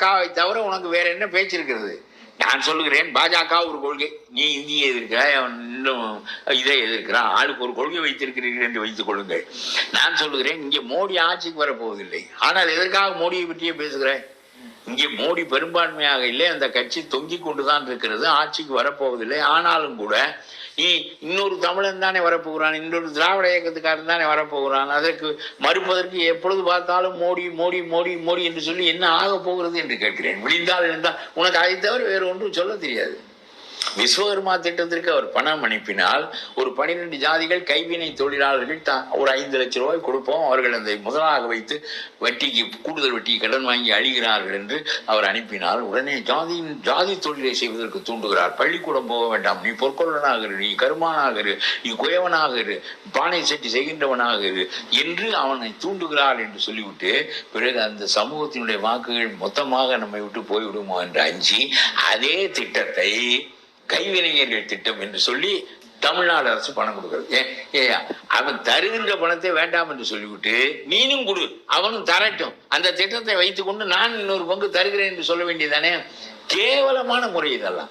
பாஜகவை தவிர உனக்கு வேற என்ன பேச்சு இருக்கிறது? நான் சொல்லுகிறேன் பாஜக ஒரு கொள்கை. நீ இந்தியை எதிர்க்கிற இன்னும் இதை எதிர்க்கிறான். ஆளுக்கு ஒரு கொள்கை வைத்திருக்கிறீர்கள் என்று வைத்துக் கொள்ளுங்கள். நான் சொல்லுகிறேன் இங்கே மோடி ஆட்சிக்கு வரப்போவதில்லை. ஆனால் எதற்காக மோடியை பற்றியே பேசுகிறேன்? இங்கே மோடி பெரும்பான்மையாக இல்லை அந்த கட்சி தொங்கிக் கொண்டுதான் இருக்கிறது ஆட்சிக்கு வரப்போவதில்லை. ஆனாலும் கூட நீ இன்னொரு தமிழன் தானே வரப்போகிறான் இன்னொரு திராவிட இயக்கத்துக்காரன் தானே வரப்போகிறான். அதற்கு மறுப்பதற்கு எப்பொழுது பார்த்தாலும் மோடி மோடி மோடி மோடி என்று சொல்லி என்ன ஆக போகிறது என்று கேட்கிறேன். விழிந்தால் இருந்தால் உனக்கு அதை தவிர வேறு ஒன்றும் சொல்ல தெரியாது. விஸ்வகர்மா திட்டத்திற்கு அவர் பணம் அனுப்பினால் ஒரு பனிரெண்டு ஜாதிகள் கைவினை தொழிலாளர்கள் தான் ஒரு ஐந்து லட்சம் ரூபாய் கொடுப்போம். அவர்கள் அந்த முதலாக வைத்து வட்டிக்கு கூடுதல் வட்டி கடன் வாங்கி அழிகிறார்கள் என்று அவர் அனுப்பினால் உடனே ஜாதியின் ஜாதி தொழிலை செய்வதற்கு தூண்டுகிறார். பள்ளிக்கூடம் போக வேண்டாம். நீ பொற்கொள்ளனாக நீ கருமானாகரு நீ குயவனாக பானை சட்டி செய்கின்றவனாக என்று அவனை தூண்டுகிறார் என்று சொல்லிவிட்டு பிறகு அந்த சமூகத்தினுடைய வாக்குகள் மொத்தமாக நம்மை விட்டு போய்விடுமோ என்று அஞ்சி அதே திட்டத்தை கைவினைஞர்கள் திட்டம் என்று சொல்லி தமிழ்நாடு அரசு பணம் கொடுக்கறது. ஏன் அவன் தருகின்ற பணத்தை வேண்டாம் என்று சொல்லிவிட்டு நீனும் கொடு அவனும் தரட்டும். அந்த திட்டத்தை வைத்துக்கொண்டு நான் இன்னொரு பங்கு தருகிறேன் என்று சொல்ல வேண்டியதானே? கேவலமான முறை இதெல்லாம்.